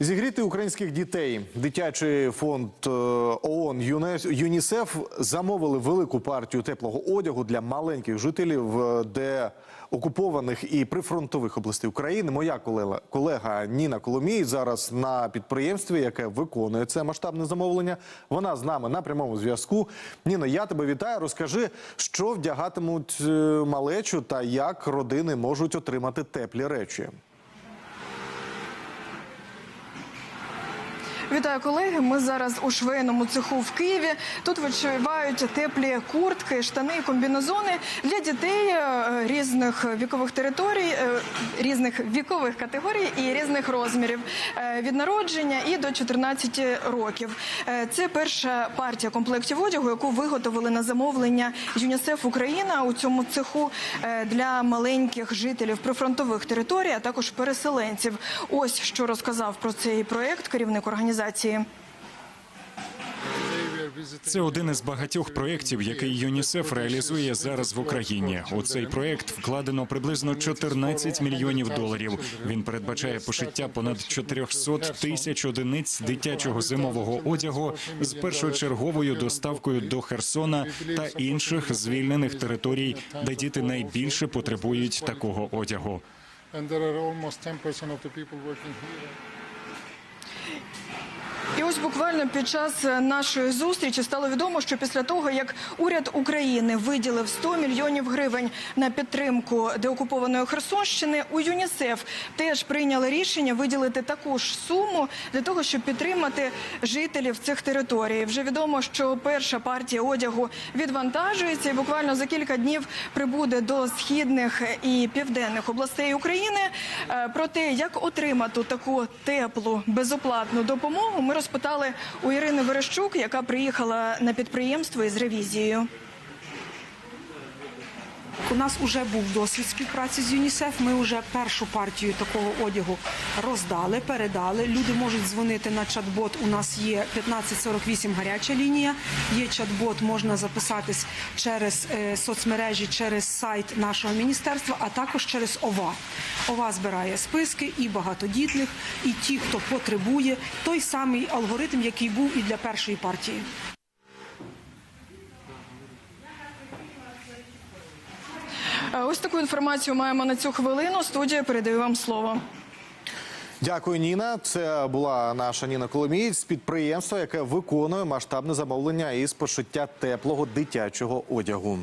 Зігріти українських дітей. Дитячий фонд е, ООН ЮНІСЕФ замовили велику партію теплого одягу для маленьких жителів е, де окупованих і прифронтових областей України. Моя колега, колега Ніна Коломій зараз на підприємстві, яке виконує це масштабне замовлення. Вона з нами на прямому зв'язку. Ніно, я тебе вітаю. Розкажи, що вдягатимуть е, малечу та як родини можуть отримати теплі речі. Вітаю колеги. Ми зараз у швейному цеху в Києві. Тут відчувають теплі куртки, штани, і комбінезони для дітей е, різних вікових територій, е, різних вікових категорій і різних розмірів е, від народження і до 14 років. Це перша партія комплектів одягу, яку виготовили на замовлення ЮНІСЕФ Україна у цьому цеху для маленьких жителів прифронтових територій, а також переселенців. Ось що розказав про цей проект керівник організації. Це один із багатьох проєктів, який ЮНІСЕФ реалізує зараз в Україні. У цей проєкт вкладено приблизно 14 мільйонів доларів. Він передбачає пошиття понад 400 тисяч одиниць дитячого зимового одягу з першочерговою доставкою до Херсона та інших звільнених територій, де діти найбільше потребують такого одягу. І ось буквально під час нашої зустрічі стало відомо, що після того, як уряд України виділив 100 мільйонів гривень на підтримку деокупованої Херсонщини, у ЮНІСЕФ теж прийняли рішення виділити таку ж суму для того, щоб підтримати жителів цих територій. Вже відомо, що перша партія одягу відвантажується і буквально за кілька днів прибуде до східних і південних областей України. Е, Про те, як отримати таку теплу безоплатну допомогу, ми розпитали у Ірини Верещук, яка приїхала на підприємство із ревізією. У нас вже був досвід співпраці з ЮНІСЕФ. Ми вже першу партію такого одягу роздали, передали. Люди можуть дзвонити на чат-бот. У нас є 1548 гаряча лінія. Є чат-бот, можна записатись через е, соцмережі, через сайт нашого міністерства, а також через ОВА. ОВА збирає списки і багатодітних, і ті, хто потребує, той самий алгоритм, який був і для першої партії. Ось таку інформацію маємо на цю хвилину. Студія передаю вам слово. Дякую, Ніна. Це була наша Ніна Коломієць підприємство, яке виконує масштабне замовлення із пошиття теплого дитячого одягу.